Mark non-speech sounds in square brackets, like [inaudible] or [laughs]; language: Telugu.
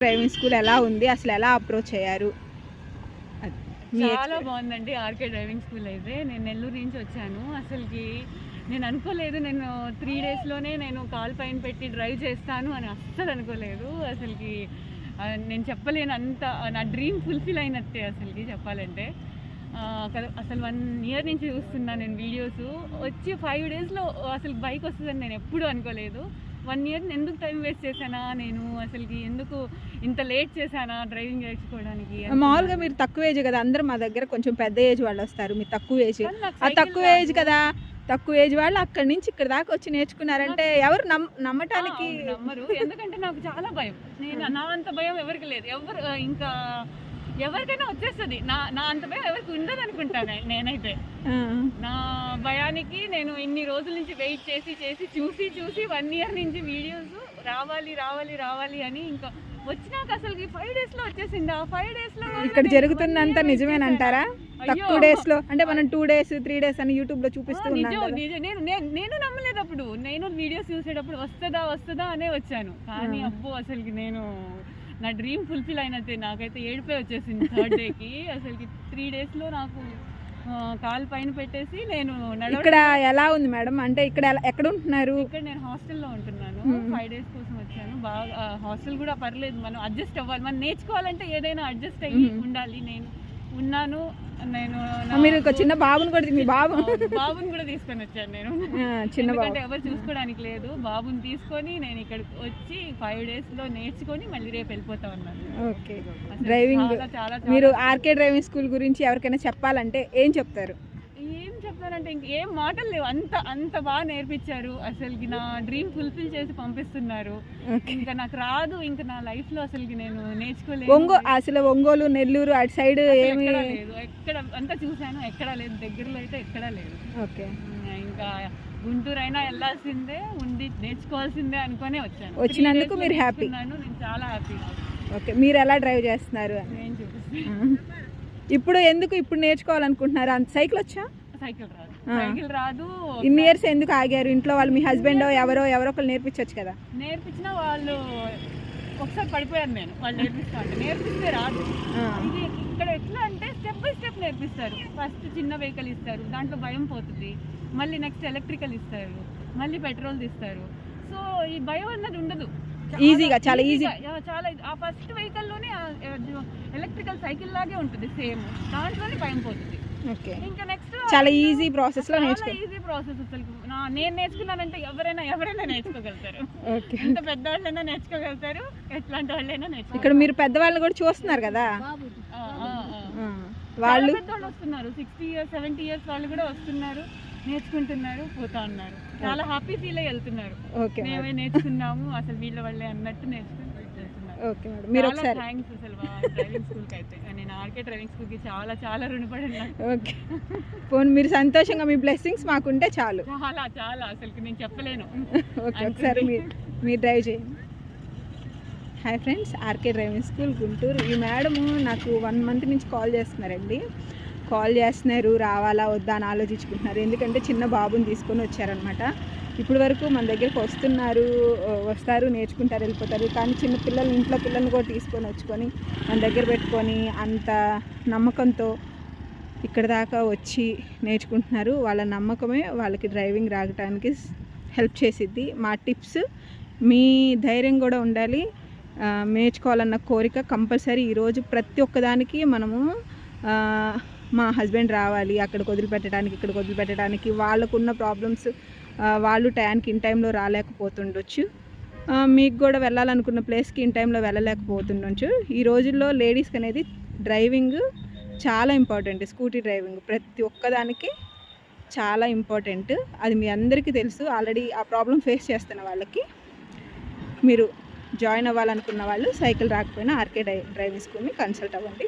డ్రైవింగ్ స్కూల్ ఎలా ఉంది? అసలు ఎలా అప్రోచ్ అయ్యారు? చాలా. బాగుందండి ఆర్కే డ్రైవింగ్ స్కూల్ అయితే. నేను నెల్లూరు నుంచి వచ్చాను. అసలుకి నేను అనుకోలేదు. నేను త్రీ డేస్లోనే నేను కాల్ పైన పెట్టి డ్రైవ్ చేస్తాను అని అస్సలు అనుకోలేదు. అసలుకి నేను చెప్పలేను అంత నా డ్రీమ్ ఫుల్ఫిల్ అయినట్టే అసలుకి చెప్పాలంటే. అసలు వన్ ఇయర్ నుంచి చూస్తున్నాను నేను వీడియోస్ వచ్చి ఫైవ్ డేస్లో అసలు బైక్ వస్తుందని నేను ఎప్పుడూ అనుకోలేదు. వన్ ఇయర్ ఎందుకు టైం వేస్ట్ చేశానా నేను అసలుకి? ఎందుకు ఇంత లేట్ చేశానా డ్రైవింగ్ నేర్చుకోవడానికి మామూలుగా మీరు తక్కువ ఏజ్ కదా అందరూ మా దగ్గర కొంచెం పెద్ద ఏజ్ వాళ్ళు వస్తారు మీరు తక్కువ ఏజ్. ఆ తక్కువ ఏజ్. కదా తక్కువ ఏజ్ వాళ్ళు అక్కడి నుంచి ఇక్కడ దాకా వచ్చి నేర్చుకున్నారంటే ఎవరు నమ్ నమ్మటానికి నమ్మరు. ఎందుకంటే నాకు చాలా భయం. నేను [laughs] నా అంత భయం ఎవరికి లేదు. ఎవరు ఇంకా ఎవరికైనా వచ్చేస్తుంది. నా నా అంత భయం ఎవరికి ఉండదు అనుకుంటాను నేనైతే నా భయానికి నేను ఇన్ని రోజుల నుంచి వెయిట్ చేసి చేసి చూసి చూసి వన్ ఇయర్ నుంచి వీడియోస్ రావాలి రావాలి రావాలి అని ఇంకా వచ్చినాక అసలు ఫైవ్ డేస్లో వచ్చేసింది. ఆ ఫైవ్ డేస్లో ఇక్కడ జరుగుతుందంతా నిజమేనంటారా? తక్కువ డేస్లో అంటే మనం టూ డేస్ త్రీ డేస్ అని యూట్యూబ్లో చూపిస్తూ నేను నేను- నమ్మలేదు అప్పుడు. నేను వీడియోస్ చూసేటప్పుడు వస్తుందా వస్తుందా అనే వచ్చాను. కానీ. అబ్బో అసలుకి నేను నా డ్రీమ్ ఫుల్ఫిల్ అయినట్టే. నాకైతే ఏడిపోయి వచ్చేసింది థర్డ్ డేకి అసలుకి త్రీ డేస్లో నాకు కాలు పైన పెట్టేసి నేను ఇక్కడ ఎలా ఉంది మేడం? అంటే ఇక్కడ ఎలా- ఎక్కడ ఉంటున్నారు? ఇక్కడ నేను హాస్టల్లో ఉంటున్నాను. ఫైవ్ డేస్ కోసం వచ్చాను. బాగా హాస్టల్ కూడా పర్లేదు. మనం అడ్జస్ట్ అవ్వాలి. మనం నేర్చుకోవాలంటే ఏదైనా అడ్జస్ట్ అయ్యి. ఉండాలి. నేను ఉన్నాను. నేను మీరు ఒక చిన్న బాబుని కూడా మీ బాబు బాబుని కూడా తీసుకొని వచ్చాను నేను. చిన్న బాబు. ఎవరు చూసుకోవడానికి లేదు. బాబుని తీసుకొని నేను ఇక్కడికి వచ్చి ఫైవ్ డేస్లో నేర్చుకొని మళ్ళీ రేపు వెళ్ళిపోతా ఉన్నాను. ఓకే. డ్రైవింగ్ మీరు ఆర్కే డ్రైవింగ్ స్కూల్ గురించి ఎవరికైనా చెప్పాలంటే ఏం చెప్తారు? చెప్తానంటే ఇంక ఏం మాటలు లేవు. అంత అంత బాగా నేర్పించారు. అసలుకి నా డ్రీమ్ ఫుల్ఫిల్ చేసి పంపిస్తున్నారు. ఇంకా నాకు రాదు ఇంకా నా లైఫ్లో అసలుకి నేను నేర్చుకోలేదు ఒంగో అసలు ఒంగోలు నెల్లూరు అటు సైడ్ ఏమి లేదు. ఎక్కడ అంతా చూశాను. ఎక్కడా లేదు. దగ్గరలో అయితే ఎక్కడా లేదు. ఓకే. ఇంకా గుంటూరు అయినా వెళ్ళాల్సిందే ఉండి నేర్చుకోవాల్సిందే అనుకునే వచ్చాను. వచ్చినందుకు మీరు. నేర్చుకున్నాను. నేను చాలా హ్యాపీ ఓకే. మీరు ఎలా డ్రైవ్ చేస్తున్నారు? నేను చూపిస్తాను. ఇప్పుడు ఎందుకు ఇప్పుడు నేర్చుకోవాలనుకుంటున్నారు? అంత సైకిల్ వచ్చా? సైకిల్ రాదు. ఆ. సైకిల్ రాదు ఇన్ని ఇయర్స్ ఎందుకు ఆగారు? ఇంట్లో వాళ్ళు మీ హస్బెండ్ ఎవరో ఎవరో ఒకరు నేర్పించవచ్చు కదా. నేర్పించిన వాళ్ళు ఒకసారి పడిపోయాను నేను. వాళ్ళు నేర్పిస్తా అంటే నేర్పిస్తే రాదు. ఇది ఇక్కడ ఎట్లా అంటే స్టెప్ బై స్టెప్ నేర్పిస్తారు. ఫస్ట్ చిన్న వెహికల్ ఇస్తారు దాంట్లో భయం పోతుంది. మళ్ళీ నెక్స్ట్ ఎలక్ట్రికల్ ఇస్తారు మళ్ళీ పెట్రోల్ ఇస్తారు సో ఈ భయం అన్నది ఉండదు. ఈజీగా, చాలా ఈజీ. ఈజీగా, చాలా. ఆ ఫస్ట్ వెహికల్లోనే ఎలక్ట్రికల్ సైకిల్ లాగే ఉంటుంది సేమ్ దాంట్లోనే భయం పోతుంది. ఓకే. ఇంకా నెక్స్ట్ చాలా ఈజీ ప్రాసెస్లో నేర్చుకో ఈజీ ప్రాసెస్ అసలు నా- నేను నేర్చుకున్నానంటే ఎవరైనా ఎవరైనా నేర్చుకోగలుగుతారు. ఓకే. ఎంత పెద్దవాళ్ళైనా నేర్చుకోగలుగుతారు ఎట్లాంటి వాళ్ళైనా నేర్చుకో ఇక్కడ మీరు పెద్దవాళ్ళని కూడా చూస్తున్నారు కదా? వాళ్ళు పెద్దవాళ్ళు వస్తున్నారు. సిక్స్టీ ఇయర్స్ సెవెంటీ ఇయర్స్ వాళ్ళు కూడా వస్తున్నారు నేర్చుకుంటున్నారు పోతా ఉన్నారు. చాలా హ్యాపీ ఫీల్ అయ్యి వెళ్తున్నారు. మేమే నేర్చుకున్నాము అసలు వీళ్ళ వాళ్ళే అన్నట్టు నేర్చుకుని వెళ్తున్నారు ఓకే మేడం. మీరు ఒకసారి. థ్యాంక్స్ అసలు డ్రైవింగ్ స్కూల్కి అయితే. నేను ఆర్కే డ్రైవింగ్ స్కూల్కి చాలా చాలా రుణపడి ఓకే. పోనీ మీరు సంతోషంగా మీ బ్లెస్సింగ్స్ మాకుంటే చాలు. చాలా చాలా. అసలు నేను చెప్పలేను. ఓకే ఒకసారి మీరు మీరు డ్రైవ్ చేయండి. Hi friends RK driving school Guntur. ఈ మేడం నాకు వన్ మంత్ నుంచి కాల్ చేస్తున్నారండి. కాల్ చేస్తున్నారు రావాలా వద్దా అని ఆలోచించుకుంటున్నారు. ఎందుకంటే చిన్న బాబుని తీసుకొని వచ్చారనమాట ఇప్పుడు వరకు మన దగ్గరికి వస్తున్నారు వస్తారు నేర్చుకుంటారు వెళ్ళిపోతారు. కానీ చిన్న పిల్లలు ఇంట్లో పిల్లల్ని కూడా తీసుకొని వచ్చుకొని మన దగ్గర పెట్టుకొని అంత నమ్మకంతో ఇక్కడ దాకా వచ్చి నేర్చుకుంటున్నారు. వాళ్ళ నమ్మకమే వాళ్ళకి డ్రైవింగ్ రాగటానికి హెల్ప్ చేసిద్ది. మా టిప్స్ మీ ధైర్యం కూడా ఉండాలి. నేర్చుకోవాలన్న కోరిక కంపల్సరీ. ఈరోజు ప్రతి ఒక్కదానికి మనము మా హస్బెండ్ రావాలి. అక్కడికి వదిలిపెట్టడానికి ఇక్కడికి వదిలిపెట్టడానికి. వాళ్ళకున్న ప్రాబ్లమ్స్ వాళ్ళు టయానికి ఇన్ టైంలో రాలేకపోతుండొచ్చు. మీకు కూడా వెళ్ళాలనుకున్న ప్లేస్కి ఇన్ టైంలో వెళ్ళలేకపోతుండొచ్చు. ఈ రోజుల్లో లేడీస్కి అనేది డ్రైవింగ్ చాలా ఇంపార్టెంట్ స్కూటీ డ్రైవింగ్ ప్రతి ఒక్కదానికి చాలా ఇంపార్టెంట్. అది మీ అందరికీ తెలుసు. ఆల్రెడీ ఆ ప్రాబ్లం ఫేస్ చేస్తున్న వాళ్ళకి మీరు జాయిన్ అవ్వాలనుకున్న వాళ్ళు సైకిల్ రాకపోయినా ఆర్కే డ్రైవింగ్ స్కూల్ని కన్సల్ట్ అవ్వండి.